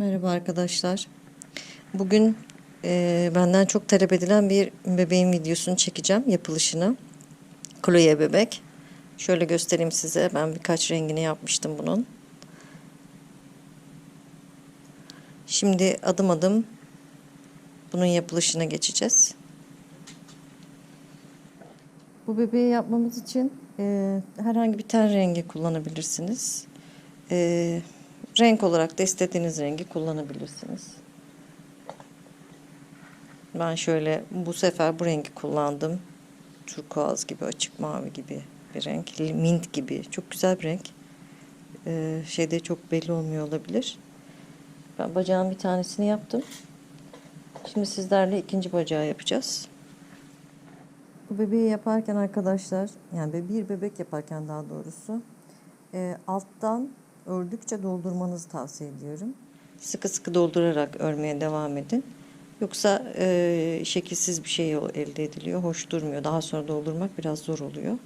Merhaba arkadaşlar. Bugün e, benden çok talep edilen bir bebeğin videosunu çekeceğim, yapılışını. Chloe bebek. Şöyle göstereyim size. Ben birkaç rengini yapmıştım bunun. Şimdi adım adım bunun yapılışına geçeceğiz. Bu bebeği yapmamız için e, herhangi bir ten rengi kullanabilirsiniz. E, renk olarak da istediğiniz rengi kullanabilirsiniz. Ben şöyle bu sefer bu rengi kullandım. Turkuaz gibi, açık mavi gibi bir renk. Mint gibi. Çok güzel bir renk. E, şeyde çok belli olmuyor olabilir. Ben bacağın bir tanesini yaptım. Şimdi sizlerle ikinci bacağı yapacağız. Bu bebeği yaparken arkadaşlar, yani bir bebek yaparken daha doğrusu, e, alttan ördükçe doldurmanızı tavsiye ediyorum. Sıkı sıkı doldurarak örmeye devam edin. Yoksa e, şekilsiz bir şey elde ediliyor, hoş durmuyor. Daha sonra doldurmak biraz zor oluyor.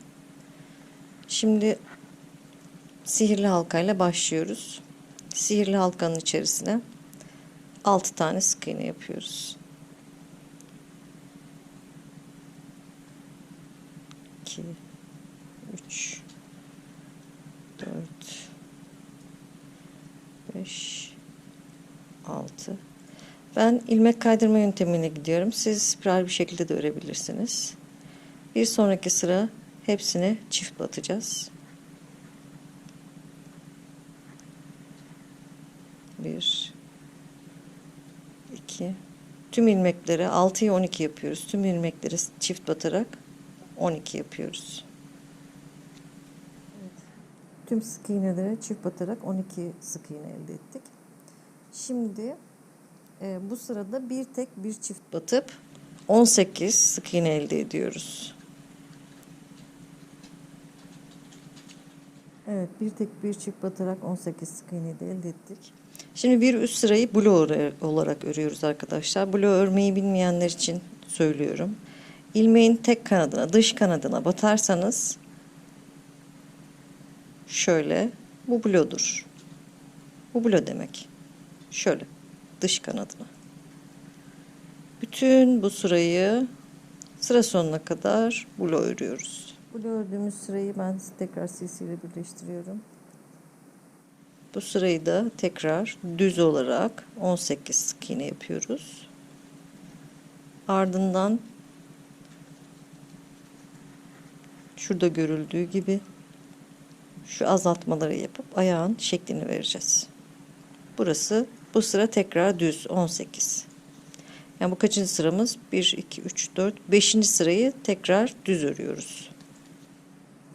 Şimdi sihirli halkayla başlıyoruz. Sihirli halkanın içerisine 6 tane sık iğne yapıyoruz. 2 3 4 5 6 Ben ilmek kaydırma yöntemine gidiyorum. Siz spiral bir şekilde de örebilirsiniz. Bir sonraki sıra hepsini çift batacağız. 1 2 Tüm ilmekleri 6'yı 12 yapıyoruz. Tüm ilmekleri çift batarak 12 yapıyoruz. Tüm sık iğneleri çift batarak 12 sık iğne elde ettik. Şimdi e, bu sırada bir tek bir çift batıp 18 sık iğne elde ediyoruz. Evet bir tek bir çift batarak 18 sık iğne de elde ettik. Şimdi bir üst sırayı blo olarak örüyoruz arkadaşlar. Blo örmeyi bilmeyenler için söylüyorum. İlmeğin tek kanadına, dış kanadına batarsanız şöyle bu blodur. Bu blo demek. Şöyle dış kanadına. Bütün bu sırayı sıra sonuna kadar blo örüyoruz. Blo ördüğümüz sırayı ben tekrar ile birleştiriyorum. Bu sırayı da tekrar düz olarak 18 sık iğne yapıyoruz. Ardından şurada görüldüğü gibi şu azaltmaları yapıp ayağın şeklini vereceğiz. Burası bu sıra tekrar düz 18. Yani bu kaçıncı sıramız? 1, 2, 3, 4, 5. sırayı tekrar düz örüyoruz.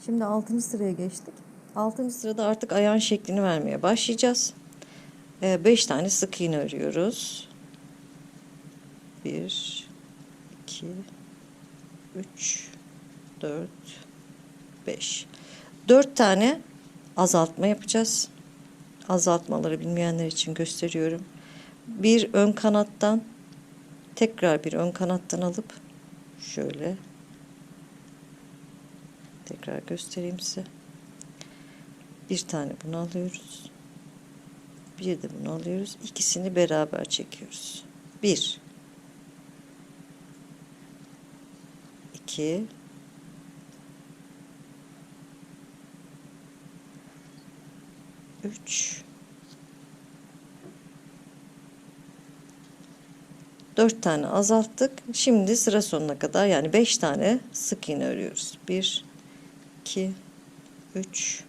Şimdi 6. sıraya geçtik. 6. sırada artık ayağın şeklini vermeye başlayacağız. 5 tane sık iğne örüyoruz. 1, 2, 3, 4, 5. 4 tane azaltma yapacağız. Azaltmaları bilmeyenler için gösteriyorum. Bir ön kanattan tekrar bir ön kanattan alıp şöyle tekrar göstereyim size. Bir tane bunu alıyoruz. Bir de bunu alıyoruz. İkisini beraber çekiyoruz. Bir. iki, Üç. Dört tane azalttık. Şimdi sıra sonuna kadar yani beş tane sık iğne örüyoruz. Bir, iki, üç,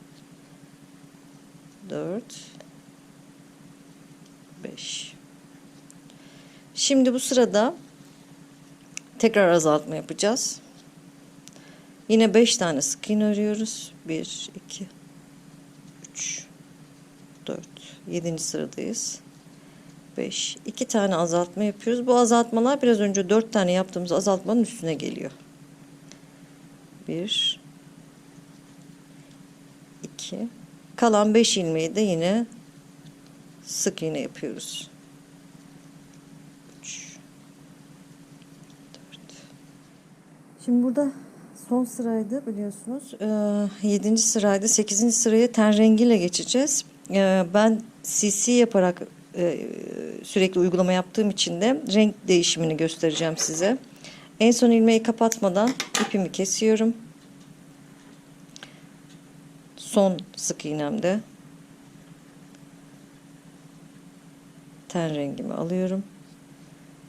dört, beş. Şimdi bu sırada tekrar azaltma yapacağız. Yine beş tane sık iğne örüyoruz. Bir, iki, üç, 4, 7. sıradayız. 5, 2 tane azaltma yapıyoruz. Bu azaltmalar biraz önce 4 tane yaptığımız azaltmanın üstüne geliyor. 1, 2, kalan 5 ilmeği de yine sık iğne yapıyoruz. 3, 4. Şimdi burada son sıraydı biliyorsunuz. Ee, 7. sıraydı. 8. sıraya ten rengiyle geçeceğiz. Ee, ben CC yaparak e, sürekli uygulama yaptığım için de renk değişimini göstereceğim size. En son ilmeği kapatmadan ipimi kesiyorum. Son sık iğnemde ten rengimi alıyorum.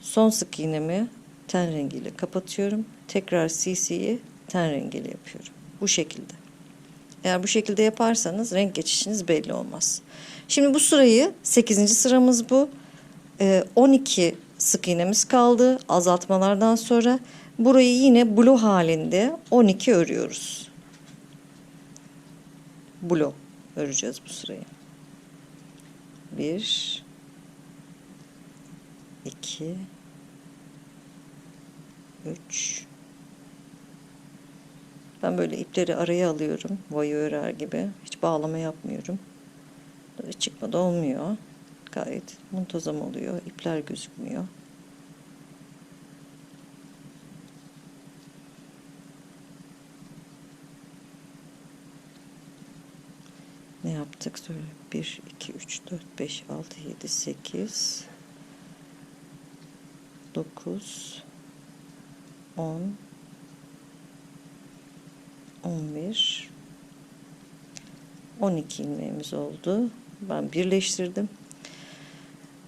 Son sık iğnemi ten rengiyle kapatıyorum. Tekrar CC'yi ten rengiyle yapıyorum. Bu şekilde. Eğer bu şekilde yaparsanız renk geçişiniz belli olmaz. Şimdi bu sırayı 8. sıramız bu. Ee, 12 sık iğnemiz kaldı azaltmalardan sonra. Burayı yine blue halinde 12 örüyoruz. Blue öreceğiz bu sırayı. 1 2 3 Ben böyle ipleri araya alıyorum. Vayı örer gibi. Hiç bağlama yapmıyorum. Böyle çıkma olmuyor. Gayet muntazam oluyor. İpler gözükmüyor. Ne yaptık? Söyle. 1, 2, 3, 4, 5, 6, 7, 8, 9, 10, 11, 12 ilmeğimiz oldu. Ben birleştirdim.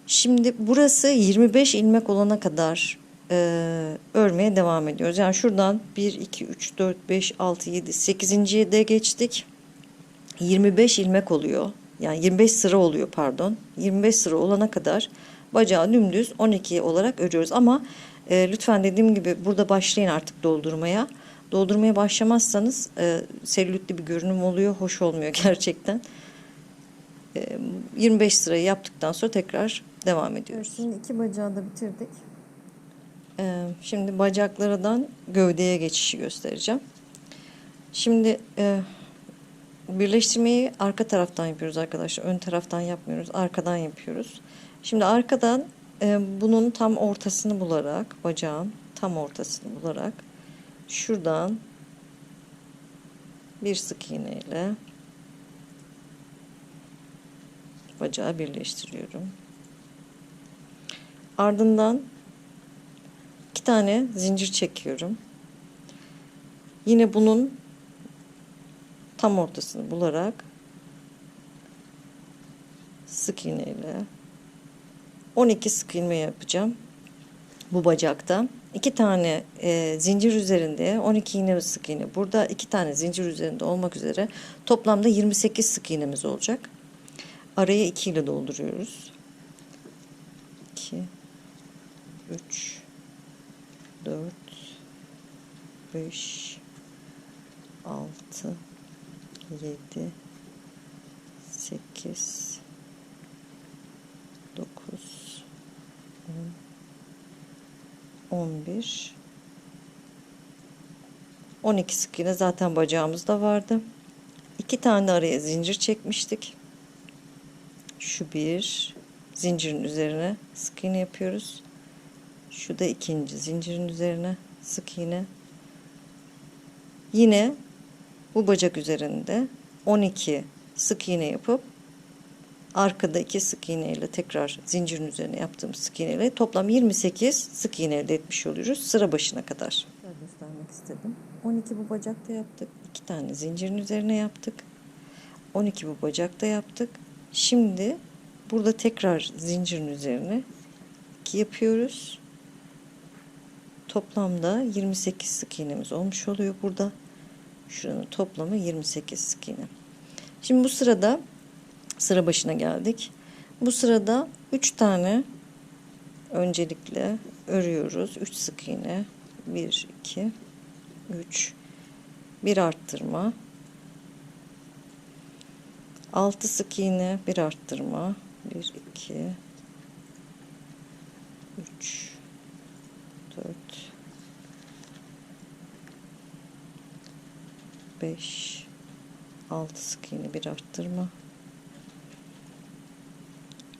Şimdi burası 25 ilmek olana kadar e, örmeye devam ediyoruz. Yani şuradan 1, 2, 3, 4, 5, 6, 7, 8. de geçtik. 25 ilmek oluyor. Yani 25 sıra oluyor pardon. 25 sıra olana kadar bacağı dümdüz 12 olarak örüyoruz. Ama e, lütfen dediğim gibi burada başlayın artık doldurmaya. Doldurmaya başlamazsanız e, selülitli bir görünüm oluyor. Hoş olmuyor gerçekten. E, 25 sırayı yaptıktan sonra tekrar devam ediyoruz. Şimdi iki bacağı da bitirdik. E, şimdi bacaklardan gövdeye geçişi göstereceğim. Şimdi e, birleştirmeyi arka taraftan yapıyoruz arkadaşlar. Ön taraftan yapmıyoruz. Arkadan yapıyoruz. Şimdi arkadan e, bunun tam ortasını bularak bacağın tam ortasını bularak şuradan bir sık iğneyle bacağı birleştiriyorum. Ardından iki tane zincir çekiyorum. Yine bunun tam ortasını bularak sık iğneyle 12 sık ilme yapacağım bu bacakta. İki tane e, zincir üzerinde 12 iğne sık iğne. Burada iki tane zincir üzerinde olmak üzere toplamda 28 sık iğnemiz olacak. Araya 2 ile dolduruyoruz. 2 3 4 5 6 7 8 9 10 11 12 sık iğne zaten bacağımızda vardı. İki tane de araya zincir çekmiştik. Şu bir zincirin üzerine sık iğne yapıyoruz. Şu da ikinci zincirin üzerine sık iğne. Yine bu bacak üzerinde 12 sık iğne yapıp arkada iki sık iğne ile tekrar zincirin üzerine yaptığımız sık iğne ile toplam 28 sık iğne elde etmiş oluyoruz sıra başına kadar. Göstermek istedim. 12 bu bacakta yaptık. 2 tane zincirin üzerine yaptık. 12 bu bacakta yaptık. Şimdi burada tekrar zincirin üzerine 2 yapıyoruz. Toplamda 28 sık iğnemiz olmuş oluyor burada. Şuranın toplamı 28 sık iğne. Şimdi bu sırada sıra başına geldik. Bu sırada 3 tane öncelikle örüyoruz. 3 sık iğne. 1 2 3 bir arttırma. 6 sık iğne, bir arttırma. 1 2 3 4 5 6 sık iğne bir arttırma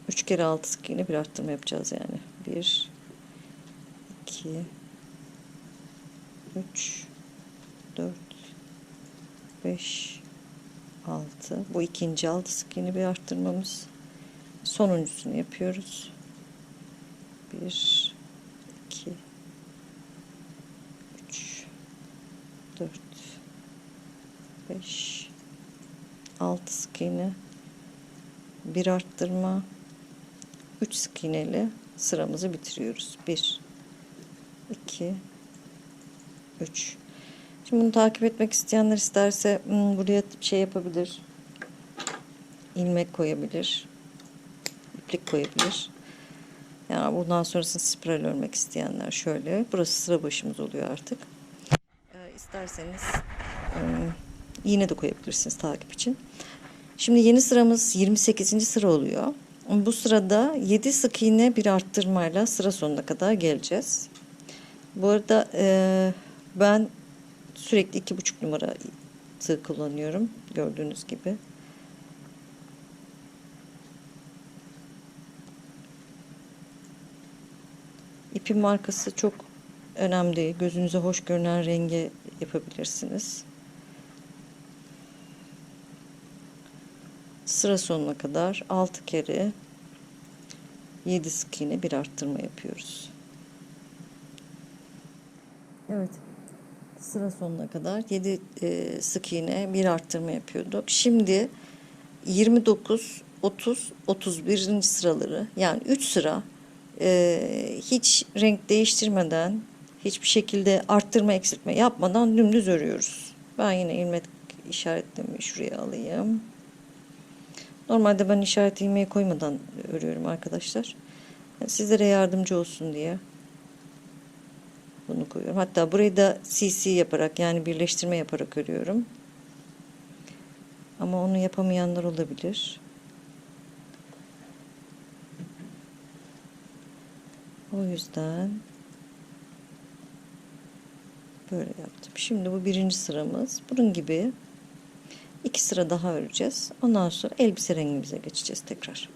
3 kere 6 sık iğne bir arttırma yapacağız yani. 1 2 3 4 5 6 bu ikinci 6 sık iğne bir arttırmamız. Sonuncusunu yapıyoruz. 1 2 3 4 5 6 sık iğne. Bir arttırma 3 sık iğneyle sıramızı bitiriyoruz. 1 2 3 Şimdi bunu takip etmek isteyenler isterse hmm, buraya şey yapabilir. ilmek koyabilir. iplik koyabilir. Yani bundan sonrasını spiral örmek isteyenler şöyle. Burası sıra başımız oluyor artık. Ee, isterseniz e, iğne de koyabilirsiniz takip için. Şimdi yeni sıramız 28. sıra oluyor. Bu sırada 7 sık iğne bir arttırmayla sıra sonuna kadar geleceğiz. Bu arada e, ben sürekli iki buçuk numara tığ kullanıyorum. Gördüğünüz gibi. İpin markası çok önemli. Gözünüze hoş görünen rengi yapabilirsiniz. Sıra sonuna kadar 6 kere 7 sık iğne bir arttırma yapıyoruz. Evet. Sıra sonuna kadar 7 e, sık iğne bir arttırma yapıyorduk. Şimdi 29, 30, 31. sıraları yani 3 sıra e, hiç renk değiştirmeden hiçbir şekilde arttırma eksiltme yapmadan dümdüz örüyoruz. Ben yine ilmek işaretlemi şuraya alayım. Normalde ben işaret ilmeği koymadan örüyorum arkadaşlar. Sizlere yardımcı olsun diye bunu koyuyorum. Hatta burayı da CC yaparak yani birleştirme yaparak örüyorum. Ama onu yapamayanlar olabilir. O yüzden böyle yaptım. Şimdi bu birinci sıramız. Bunun gibi iki sıra daha öreceğiz. Ondan sonra elbise rengimize geçeceğiz tekrar.